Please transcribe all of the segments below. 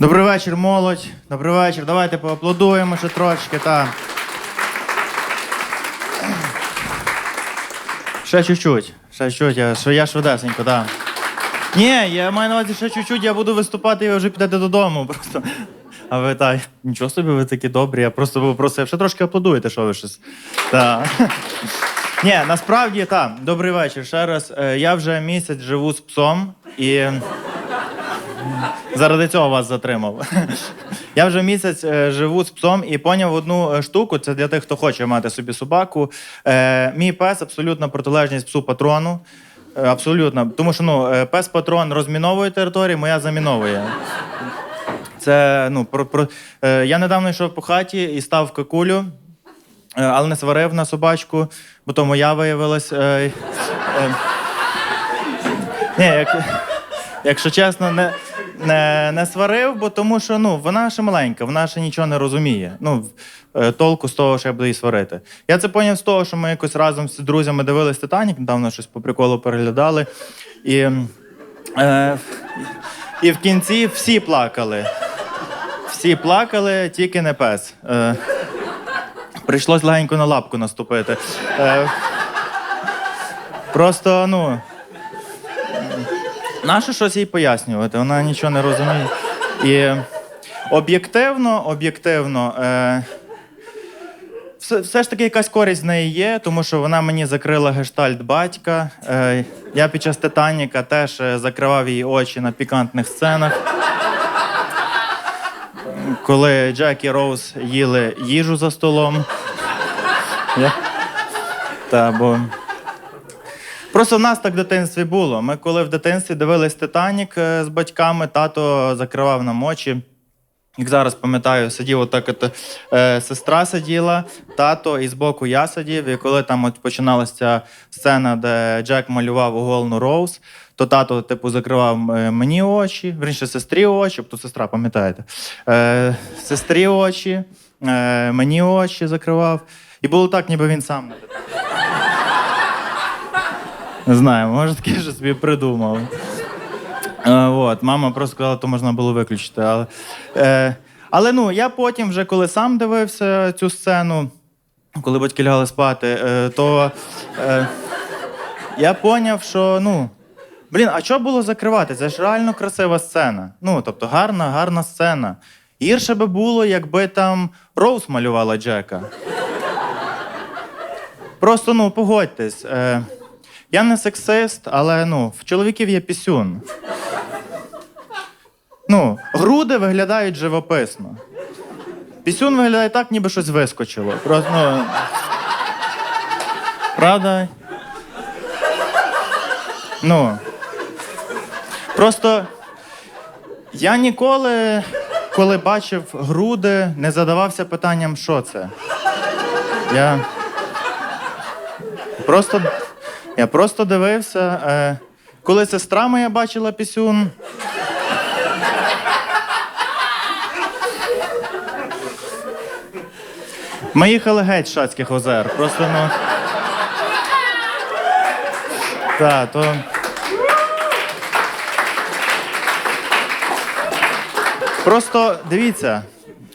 Добрий вечір, молодь. Добрий вечір. Давайте поаплодуємо ще трошки. Та. Ще чуть-чуть. Ще чуть-чуть. Я, що я швидесенько, так. Ні, я маю на увазі ще чуть-чуть, я буду виступати і ви вже підете додому. Просто. А ви так, нічого собі, ви такі добрі. Я просто попросив, ще трошки аплодуєте, що ви щось. Так. Ні, насправді так. Добрий вечір. Ще раз. Е, Я вже місяць живу з псом і. Заради цього вас затримав. Я вже місяць е, живу з псом і поняв одну е, штуку. Це для тих, хто хоче мати собі собаку. Е, мій пес абсолютно протилежність псу патрону. Абсолютно. Тому що ну, пес патрон розміновує територію, моя заміновує. Це ну про, про я недавно йшов по хаті і став какулю, е, але не сварив на собачку, бо то моя виявилась. Ні, як, якщо чесно, не, не, не сварив, бо тому що ну, вона ще маленька, вона ще нічого не розуміє. Ну, е, толку з того, що я буду її сварити. Я це поняв з того, що ми якось разом з друзями дивились Титанік, недавно щось по приколу переглядали. І, е, і в кінці всі плакали. Всі плакали, тільки не пес. Е, прийшлось легенько на лапку наступити. Е, просто, ну. Нащо щось їй пояснювати? Вона нічого не розуміє. І об'єктивно, об'єктивно, е, все, все ж таки якась користь з неї є, тому що вона мені закрила гештальт батька. Е, я під час Титаніка теж е, закривав її очі на пікантних сценах. Коли Джек і Роуз їли їжу за столом. Я... Та, бо... Просто в нас так в дитинстві було. Ми коли в дитинстві дивились Титанік е, з батьками, тато закривав нам очі. Як зараз пам'ятаю, сидів отак, от, е, сестра сиділа, тато, і збоку я сидів. І коли там от починалася сцена, де Джек малював оголену Роуз, то тато, типу, закривав е, мені очі, верніше, сестрі очі, то сестра, пам'ятаєте, е, сестрі очі, е, мені очі закривав. І було так, ніби він сам не знаю, може таке що собі придумав. Е, от, мама просто сказала, то можна було виключити. Але, е, але ну, я потім, вже коли сам дивився цю сцену, коли батьки лягали спати, е, то е, я поняв, що ну. Блін, а що було закривати? Це ж реально красива сцена. Ну, тобто, гарна, гарна сцена. Гірше би було, якби там Роуз малювала Джека. Просто ну, погодьтесь. Е, я не сексист, але ну, в чоловіків є пісюн. Ну, груди виглядають живописно. Пісюн виглядає так, ніби щось вискочило. Просто, ну, правда? Ну. Просто я ніколи, коли бачив груди, не задавався питанням, що це. Я просто, я просто дивився. Е, коли сестра моя бачила пісюн. Ми їхали геть з Шацьких озер. Просто ну. Так, то. Просто дивіться,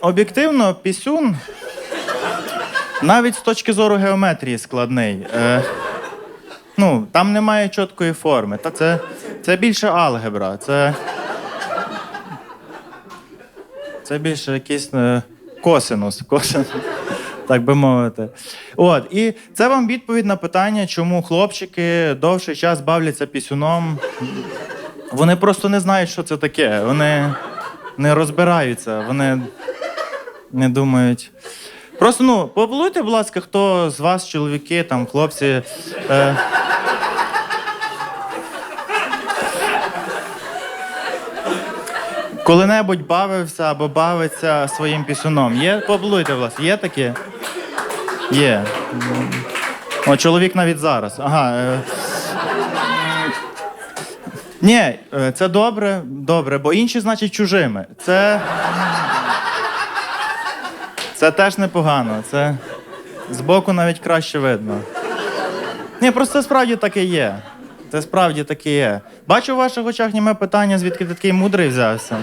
об'єктивно, пісюн навіть з точки зору геометрії складний. Е, ну, там немає чіткої форми. Та це, це більше алгебра. Це, це більше якийсь е, косинус. косинус. Так би мовити. От, і це вам відповідь на питання, чому хлопчики довший час бавляться пісюном. Вони просто не знають, що це таке. Вони не розбираються, вони не думають. Просто ну, поаплодуйте, будь ласка, хто з вас, чоловіки, там, хлопці. Е... Коли-небудь бавився або бавиться своїм пісюном. Є? Будь ласка. Є таке? Є. О, чоловік навіть зараз. Ага. Е... Ні, е, це добре, добре, бо інші, значить, чужими. Це. Це теж непогано. Це збоку навіть краще видно. Ні, просто справді таке є. Це справді таке є. Бачу в ваших очах німе питання, звідки ти такий мудрий взявся.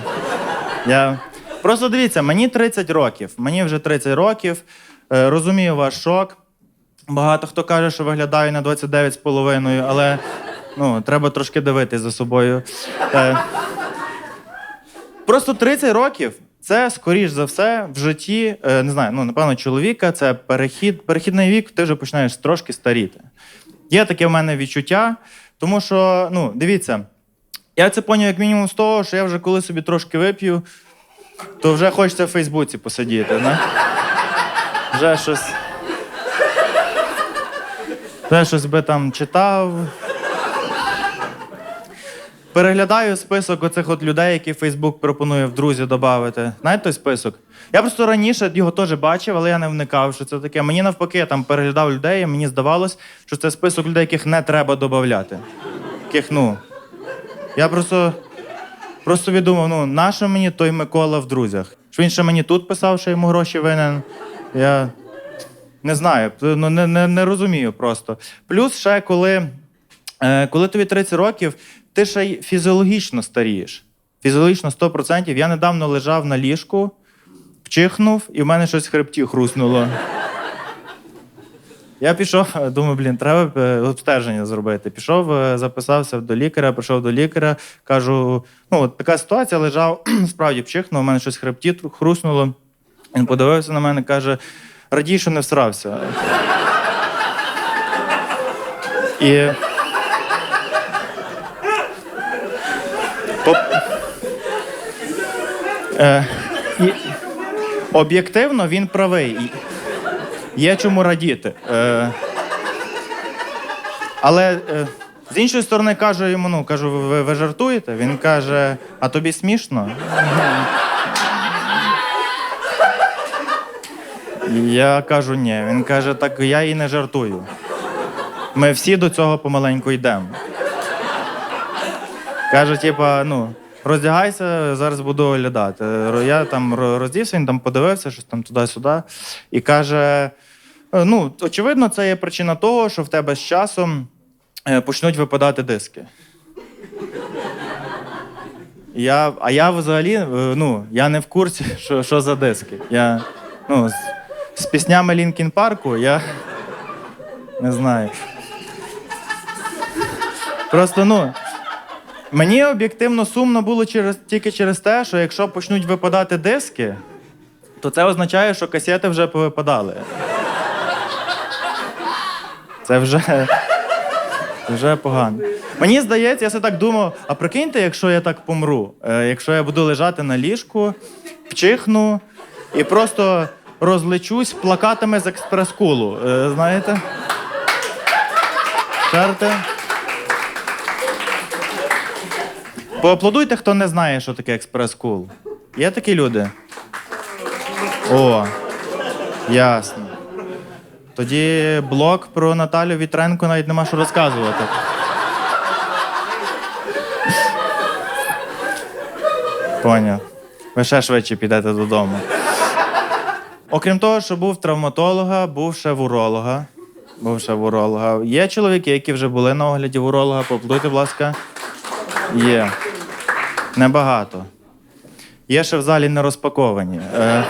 Я... Просто дивіться, мені 30 років. Мені вже 30 років. Е, розумію ваш шок. Багато хто каже, що виглядаю на 29 з половиною, але ну, треба трошки дивитись за собою. Е, Просто 30 років це, скоріш за все, в житті, е, не знаю, ну, напевно, чоловіка це перехід, перехідний вік, ти вже починаєш трошки старіти. Є таке в мене відчуття, тому що, ну, дивіться, я це поняв як мінімум з того, що я вже коли собі трошки вип'ю, то вже хочеться в Фейсбуці посидіти. Не? Вже щось. Вже щось би там читав. Переглядаю список оцих от людей, які Фейсбук пропонує в друзі додати. Знаєте той список? Я просто раніше його теж бачив, але я не вникав, що це таке. Мені навпаки, я там переглядав людей, і мені здавалось, що це список людей, яких не треба додати. Яких, ну. Я просто, просто відумав, ну, нащо мені той Микола в друзях? Що він ще мені тут писав, що йому гроші винен. Я не знаю, ну, не, не, не розумію просто. Плюс ще коли, е, коли тобі 30 років, ти ще й фізіологічно старієш. Фізіологічно 100%. Я недавно лежав на ліжку, вчихнув, і в мене щось в хребті хруснуло. Я пішов, е, думаю, блін, треба е, обстеження зробити. Пішов, е, записався до лікаря, прийшов до лікаря, кажу: ну, от така ситуація лежав, справді вчихнув, у мене щось в хребті хруснуло. Він подивився на мене, каже: радій, що не всрався. І. По- Е, і... Об'єктивно він правий. Є чому радіти. Е, але е, з іншої сторони кажу йому: ну, кажу, ви, ви жартуєте? Він каже, а тобі смішно? Я кажу, ні. Він каже, так я і не жартую. Ми всі до цього помаленьку йдемо. Каже, типа, ну, роздягайся, зараз буду оглядати. Я там роздівся, він там подивився, щось там туди-сюди. І каже: «Е, ну, очевидно, це є причина того, що в тебе з часом е, почнуть випадати диски. Я, а я взагалі, е, ну, я не в курсі, що, що за диски. Я, ну, з, з піснями Лінкін Парку я не знаю. Просто, ну, Мені об'єктивно сумно було через, тільки через те, що якщо почнуть випадати диски, то це означає, що касети вже повипадали. Це вже, вже погано. Мені здається, я все так думав, а прикиньте, якщо я так помру, е, якщо я буду лежати на ліжку, вчихну і просто розлечусь плакатами з експрес-кулу. Е, знаєте? Шарте? Поаплодуйте, хто не знає, що таке експрес-кул. Є такі люди? О, ясно. Тоді блок про Наталю Вітренко навіть нема що розказувати. Поняв. Ви ще швидше підете додому. Окрім того, що був травматолога, був ще в уролога. Був ще в уролога. Є чоловіки, які вже були на огляді в уролога. Поаплодуйте, будь ласка. Є. Небагато. Є ще в залі не розпаковані. Е...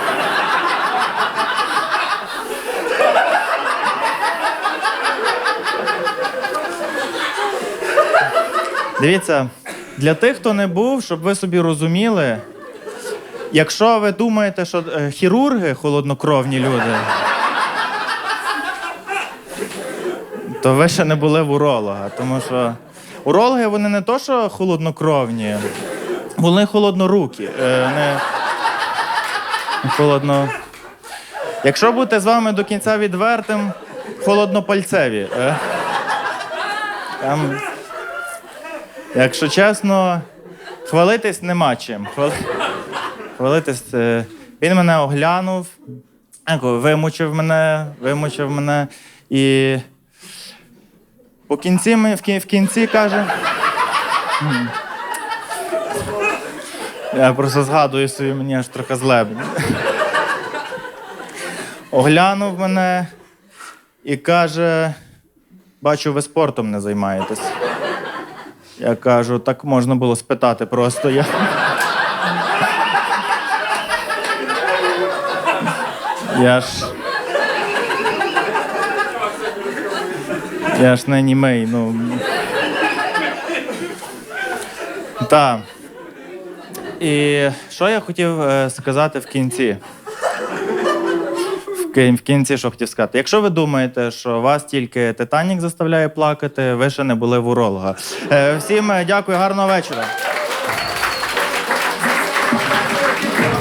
Дивіться, для тих, хто не був, щоб ви собі розуміли, якщо ви думаєте, що е, хірурги холоднокровні люди, то ви ще не були в уролога, тому що урологи вони не то, що холоднокровні, вони холоднорукі. Е, не, холодно. Якщо бути з вами до кінця відвертим, холоднопальцеві. Е. Там, якщо чесно, хвалитись нема чим. Хвали... Хвалитись. е, Він мене оглянув, вимучив мене, вимучив мене і по кінці ми в кінці каже. Я просто згадую собі, мені аж трохи злебно. Оглянув мене і каже: бачу, ви спортом не займаєтесь. Я кажу, так можна було спитати просто я. Я ж. Я ж не німей, ну. Так. І що я хотів е, сказати в кінці? В кінці, що хотів сказати. Якщо ви думаєте, що вас тільки Титанік заставляє плакати, ви ще не були в уролога. Е, Всім е, дякую, гарного вечора.